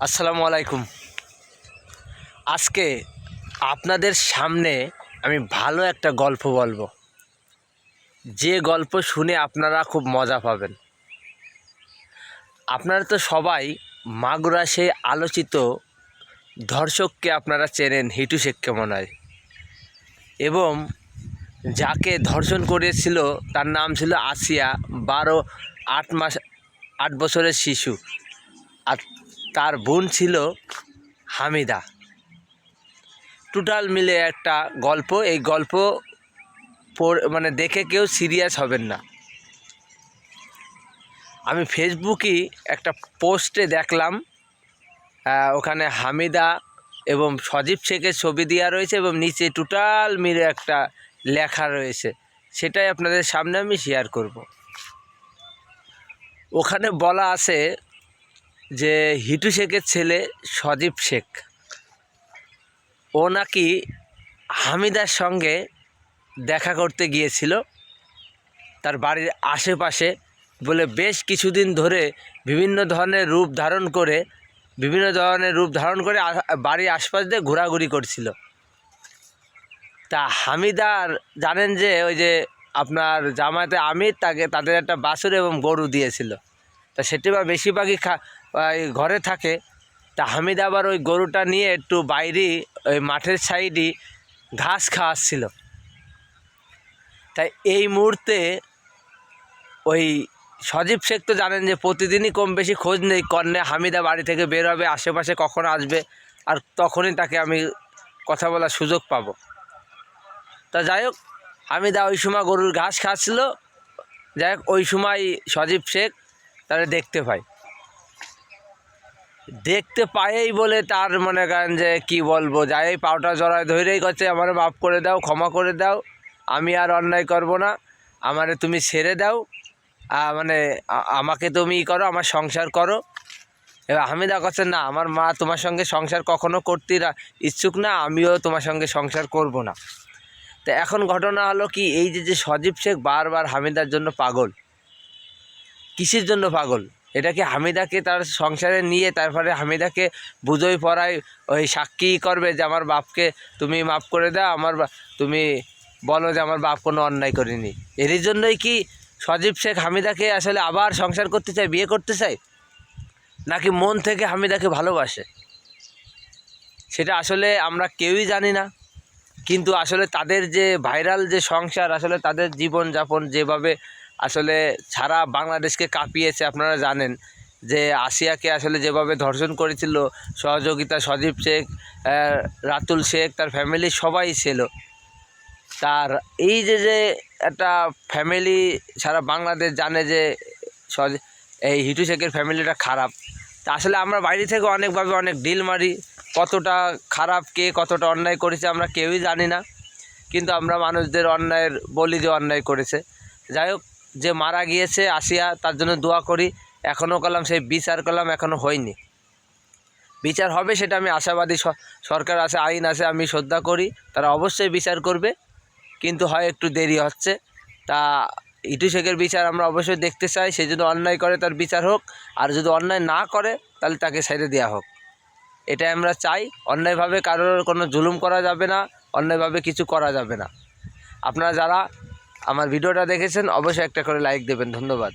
আসসালামু আলাইকুম। আজকে আপনাদের সামনে আমি ভালো একটা গল্প বলব। যে গল্প শুনে আপনারা খুব মজা পাবেন। আপনারা তো সবাই মাগুরা সেই আলোচিত ধর্ষককে আপনারা চেনেন, হিটু শেখকে মনে হয়। এবং যাকে ধর্ষণ করেছিল, তার নাম ছিল আসিয়া, বারো, আট মাস, আট বছরের শিশু। আর তার বোন ছিল হামিদা। টোটাল মিলে একটা গল্প। এই গল্প মানে দেখে কেউ সিরিয়াস হবেন না। আমি ফেসবুকে একটা পোস্টে দেখলাম ওখানে হামিদা এবং সজীব শেখের ছবি দেওয়া রয়েছে এবং নিচে টোটাল মিলে একটা লেখা রয়েছে। সেটাই আপনাদের সামনে আমি শেয়ার করব। ওখানে বলা আছে যে হিটু শেখের ছেলে সজীব শেখ। ও নাকি হামিদার সঙ্গে দেখা করতে গিয়েছিল, তার বাড়ির আশেপাশে বলে বেশ কিছুদিন ধরে বিভিন্ন ধরনের রূপ ধারণ করে, বিভিন্ন ধরনের রূপ ধারণ করে বাড়ির আশপাশ দিয়ে ঘোরাঘুরি করছিল। তা হামিদার জানেন যে ওই যে আপনার জামাতে আমির তাকে, তাদের একটা বাছুর এবং গরু দিয়েছিল। তা সেটি বা বেশিরভাগই খা ঘরে থাকে। তা হামিদ আবার ওই গরুটা নিয়ে একটু বাইরে, ওই মাঠের সাইডে ঘাস খাওয়াচ্ছিল। তাই এই মুহূর্তে ওই সজীব শেখ তো জানেন যে প্রতিদিনই কম বেশি খোঁজ নেই, কন্যা হামিদা বাড়ি থেকে বের হবে আশেপাশে কখন আসবে, আর তখনই তাকে আমি কথা বলার সুযোগ পাবো। তা যাই হোক, হামিদা ওই সময় গরুর ঘাস খাচ্ছিল। যাই হোক, ওই সময় সজীব শেখ তারা দেখতে পায়। দেখতে পায়েই বলে তার মনে করেন যে কি বলব, যাই এই পাউটা জড়ায় ধরেই করছে আমার মাফ করে দাও, ক্ষমা করে দাও, আমি আর অন্যায় করব না, আমারে তুমি ছেড়ে দাও মানে আমাকে তুমি করো, আমার সংসার করো। এবার হামিদা করছে, না, আমার মা তোমার সঙ্গে সংসার কখনো করতে ইচ্ছুক না, আমিও তোমার সঙ্গে সংসার করব না। তো এখন ঘটনা হলো কি, এই যে যে সজীব শেখ বারবার হামিদার জন্য পাগল, কিসের জন্য পাগল? এটা কি হামিদাকে তার সংসারে নিয়ে তারপরে হামিদাকে বুঝোই পড়ায় ওই সাক্ষী করবে যে আমার বাপকে তুমি মাফ করে দাও, আমার তুমি বলো যে আমার বাপ কোনো অন্যায় করেনি। এরই জন্যই কি সজীব শেখ হামিদাকে আসলে আবার সংসার করতে চায়, বিয়ে করতে চায়? নাকি মন থেকে হামিদাকে ভালোবাসে? সেটা আসলে আমরা কেউই জানি না। কিন্তু আসলে তাদের যে ভাইরাল যে সংসার, আসলে তাদের জীবনযাপন যেভাবে আসলে সারা বাংলাদেশকে কাঁপিয়েছে, আপনারা জানেন যে আসিয়াকে আসলে যেভাবে ধর্ষণ করেছিল, সহযোগিতা সজীব শেখ রাতুল শেখ, তার ফ্যামিলি সবাই ছিল। তার এই যে যে একটা ফ্যামিলি সারা বাংলাদেশ জানে যে এই হিটু শেখের ফ্যামিলিটা খারাপ। তা আসলে আমরা বাইরে থেকে অনেকভাবে অনেক ডিল মারি, কতটা খারাপ, কে কতটা অন্যায় করেছে আমরা কেউই জানি না। কিন্তু আমরা মানুষদের অন্যায়ের বলি যে অন্যায় করেছে। যাই হোক যে মারা গিয়েছে আসিয়া তার জন্য দোয়া করি। এখনও করলাম সেই বিচার করলাম, এখনও হয়নি। বিচার হবে সেটা আমি আশাবাদী সরকার আছে, আইন আছে, আমি শ্রদ্ধা করি। তারা অবশ্যই বিচার করবে, কিন্তু হয় একটু দেরি হচ্ছে। তা ইটু শেখের বিচার আমরা অবশ্যই দেখতে চাই, সে যদি অন্যায় করে তার বিচার হোক, আর যদি অন্যায় না করে, তাহলে তাকে ছেড়ে দেওয়া হোক। এটাই আমরা চাই, অন্যায়ভাবে কারোর কোনো জুলুম করা যাবে না, অন্যায়ভাবে কিছু করা যাবে না। আপনারা যারা আমার ভিডিওটা দেখেছেন অবশ্যই একটা করে লাইক দেবেন ধন্যবাদ।